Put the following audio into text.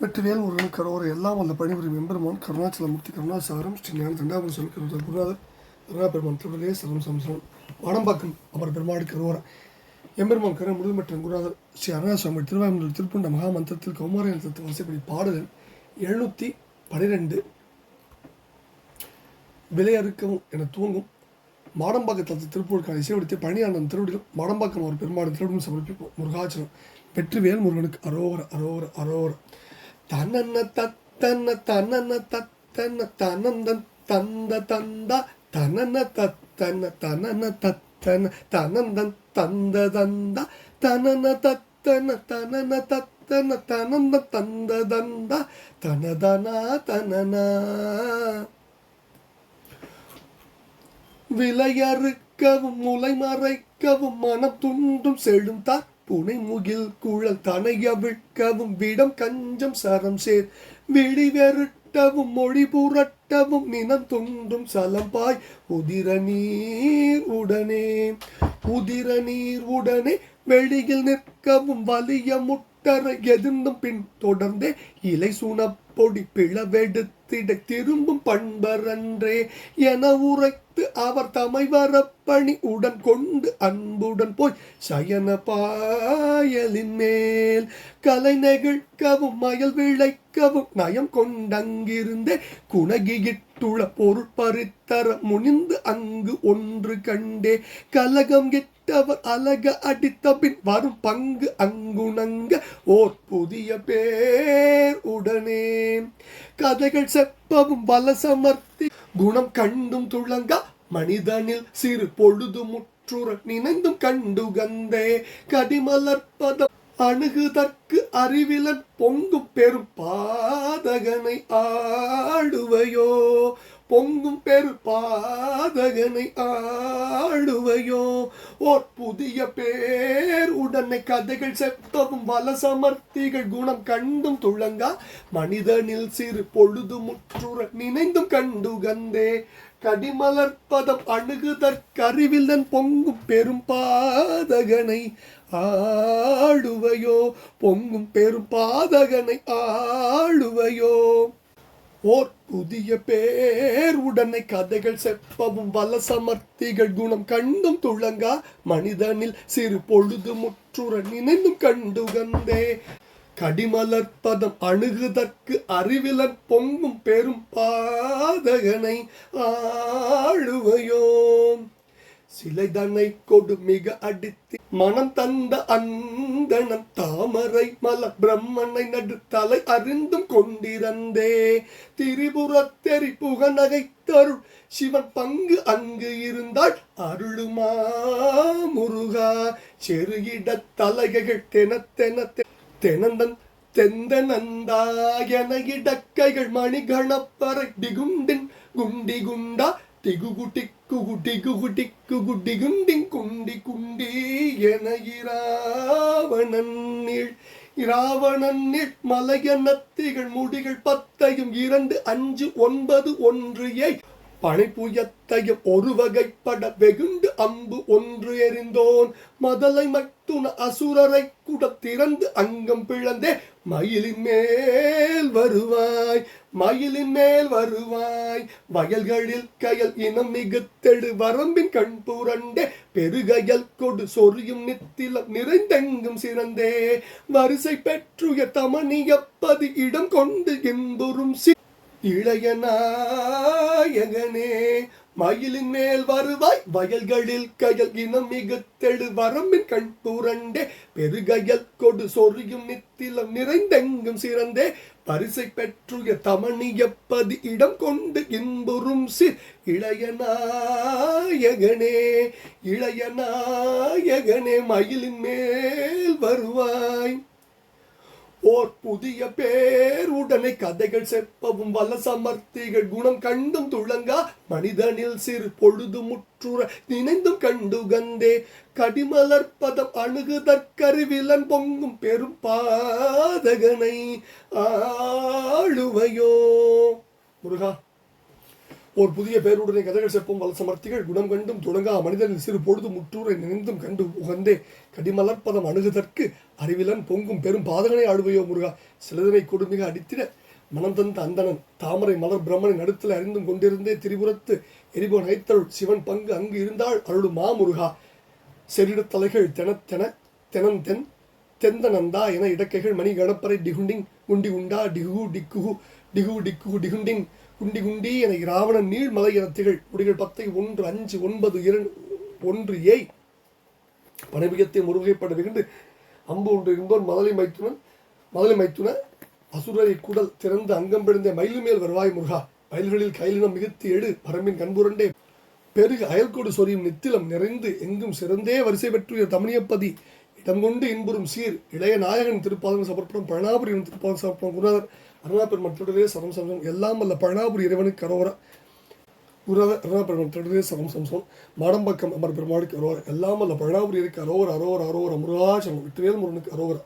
வெற்றிவேல் முருகன் கரோர் எல்லாம் வல்ல பணிபுரியும் எம்பெருமான் கருணாச்சலமூர்த்தி கருணாசாரம் ஸ்ரீ ஞான தண்டாபுரம் சொல்லி குருநாதர் கருணாபெருமான் திருவிழே சரம் சம்சரம் வடம்பாக்கம் அமர் பெருமாடு கரோர. எம்பெருமான் கரு முழுமற்ற குருநாதர் ஸ்ரீ அருணாசுவாமி திருவாயூர் திருப்புண்ட மகாமந்திரத்தில் கௌமாரியன் தத்துவ வசைப்படி பாடலன் எழுநூற்றி பனிரெண்டு. விலையறுக்கவும் என தூங்கும் மாடம்பாக்கத்தில் திருப்பூருக்கான இசைவடுத்தி பழனியாண்டன் திருவடியில் மாடம்பாக்கம் ஒரு பெருமாடு திருவிடம் சமர்ப்பிப்போம். முருகாச்சலம் வெற்றிவேல் முருகனுக்கு அரோவர அரோவர அரோகரம் தன்னன்ன தத்தன்ன தன்னன்ன தத்தன்ன தனந்தன் தந்த தந்த தனன தத்தன்ன தனன தத்தன தனந்தன் தந்த தந்த தனன தத்தன தனன தத்தன தனந்த தந்த தந்த தனதனா தனனா விலையறுக்கவும் முலை மறைக்கவும் மனம் துண்டும் செழும் தான் புனை முகில் குழல் தனையவிழ்க்கவும் விடம் கஞ்சம் சரம் சேர். விழி வெருட்டவும் மொழி புரட்டவும் நினம் துண்டும் சலம்பாய் உதிர நீர் உடனே உதிர நீர் உடனே வெளியில் நிற்கவும் வலிய முட்டர எதிர்ந்தும் பின் தொடர்ந்தே இலை சுணப்ப பொடி பிளவெடுத்திட திரும்பும் பண்பரன்றே என உரைத்து அவர் தமை வரப்பணி உடன் கொண்டு அன்புடன் போய் சயன பாயலின் மேல் கலை நெகிழ்க்கவும் மயல் விளைக்கவும் நயம் கொண்டங்கிருந்தே குணகியிட்டுள்ள பொருட்பறித்தர முனிந்து அங்கு ஒன்று கண்டே. கலகம் இட்டவர் அழக அடித்த பின் வரும் பங்கு அங்குணங்க ஓர் புதிய பேர் உடனே. கதைகள் செப்பவும் பலசமர்த்தி குணம் கண்டும் துளங்க மனிதனில் சிறு பொழுது முற்றுற நினைந்தும் கண்டு கந்தே கடிமலர்பதம் அணுகுதற்கு அறிவிலன் பொங்கும் பெரும் பாதகனை ஆடுவையோ பொங்கும் பெரு பாதகனை ஆளுவையோ. ஓர் புதிய பேர் உடனே கதைகள் செப்பவும் வலசமர்த்திகள் குணம் கண்டும் துளங்கா மனிதனில் சிறு பொழுது முற்றுற நினைந்தும் கண்டு கந்தே கடிமலர்பதம் அணுகுதற்கறிவில்லன் பொங்கும் பெரும் பாதகனை ஆளுவையோ. பொங்கும் பெரும் பாதகனை ஆளுவையோ. ஓர் புதிய பேர். உடனே கதைகள் செப்பவும் வல சமர்த்திகள் குணம் கண்டும் துளங்கா. மனிதனில் சிறு பொழுது முற்றுற நினைந்தும் கண்டு கந்தே கடிமலர்பதம் அணுகுதற்கு அறிவிலர் பொங்கும் பெரும் பாதகனை ஆளுவையோ. சிலைதனை தன்னை கொடு மிக அடித்து மனம் தந்த அந்தனம் தாமரை மல பிரம்மனை நடுத்தலை அறிந்தும் கொண்டிருந்தே. திரிபுரத்தெறி புகநகை தருள் சிவன் பங்கு அங்கு இருந்தால் அருளுமா முருகா. செருகிட தலைகைகள் தென தென தெனந்தன் தெந்த நந்தாயன இடக்கைகள் மணிகணப்பறை திகுண்டின் குண்டி குண்டா திகுகுட்டி டிக்குகு டிகுகு டிக்குகு டிகுண்டிங் குண்டி குண்டி என இராவணன் இராவணன் நீள் மலையனத்திகள் முடிகள் பத்தையும் இரண்டு அஞ்சு ஒன்பது ஒன்று ஏய் பனைப்புயத்தையும் ஒரு வகைப்பட வெகுண்டு அம்பு ஒன்று எறிந்தோன் மதலை மட்டுன அசுரரை கூட திறந்து அங்கம் பிளந்தே மயிலின் மேல் வருவாய் மயிலின் மேல் வருவாய். வயல்களில் கயல் இனம் மிகுத்தெடு வரம்பின் கண் புரண்டே பெருகயல் கொடு சொரியும் நித்திலம் நிறைந்தெங்கும் சிறந்தே. வரிசை பெற்றுய தமணியப்பது இடம் கொண்டு இன்புறும் சி இளைய நாயகனே மயிலின் மேல் வருவாய் வயல்களில் கயல் இனம் மிகுத்தெடு வரம்பின் கண் புரண்டே பெருகயல் கொடு சொறியும் நித்திலம் நிறைந்தெங்கும் சிறந்தே பரிசை பெற்றுய தமணியப்பதி இடம் கொண்டு இன்புறும் சி இளைய நாயகனே இளைய நாயகனே மயிலின் மேல் வருவாய். ஓர் புதிய பேர். உடனே கதைகள் செப்பவும் வல்ல சமர்த்திகள் குணம் கண்டும் துளங்கா. மனிதனில் சிறு பொழுது முற்றுற நினைந்தும் கண்டு கந்தே கடிமலர் பதம் அணுகுதற்கருவிலன் பொங்கும் பெரும் பாதகனை ஆளுவையோ. முருகா ஓர் புதிய பேருடனே கதைகள் செப்பும் வலசமர்த்திகள் குணம் கண்டும் துணங்கா மனிதனின் சிறு பொழுது முற்றூரை நினைந்தும் கண்டு உகந்தே. கடிமலர்பதம் அணுகுதற்கு அறிவிலன் பொங்கும் பெரும் பாதகனை ஆடுவையோ முருகா. சிலதனை கொடுமிக அடித்திட மனம் தந்த அந்தணன். தாமரை மலர் பிரம்மனை நடுத்தில் அறிந்தும் கொண்டிருந்தே திரிபுரத்து எரிபோன் ஐத்தருள் சிவன் பங்கு அங்கு இருந்தால் மா மாமுருகா செரிடத் தலைகள் தெனத்தென தெனந்தென் தெந்தனந்தா என இடக்கைகள் மணி கணப்பறை டிகுண்டிங் குண்டி உண்டா டிகு டிக்குஹு டிகு டிகு டிகுண்டிங் குண்டி குண்டி என இராவணன் நீள்மலை என திகழ். பத்தை ஒன்று அஞ்சு ஒன்பது இரண்டு ஒன்று ஏய் பணபிகத்தை முருகைப்பட வெகுண்டு. அம்பு ஒன்று இருந்தோன் மதலை மைத்துனன் மதலை மைத்துன அசுரரை குடல் திறந்து அங்கம் பிழந்த மயிலு மேல் வருவாய் முருகா. வயல்களில் கைலினம் மிகுத்து எடு பரம்பின் கண்புரண்டே. பெருகு அயல்கோடு சொரியும் நித்திலம் நிறைந்து எங்கும் சிறந்தே வரிசை பெற்றுய தமிழியப்பதி. இடங்கொண்டு இன்புறும் சீர் இளைய நாயகன் திருப்பாதம் சமர்ப்பணம் பழனாபுரியின் திருப்பாதம் சமர்ப்பணம் குருநாதர் அருணாபெருமன் மற்றொடரே சரம் சம்சம் எல்லாம் அல்ல பழனாபுரி இறைவனுக்கு கரோர. உறவ அருணாபெருமன் தொடரே சரம் சம்சம் மாடம்பாக்கம் அமர் பெருமாளுக்கு அரோர எல்லாம் அல்ல பழனாபுரி இருக்கு அரோவர் அரோவர் அரோவர் அமுராசனம் விட்டுவேல் முருகனுக்கு அரோவரா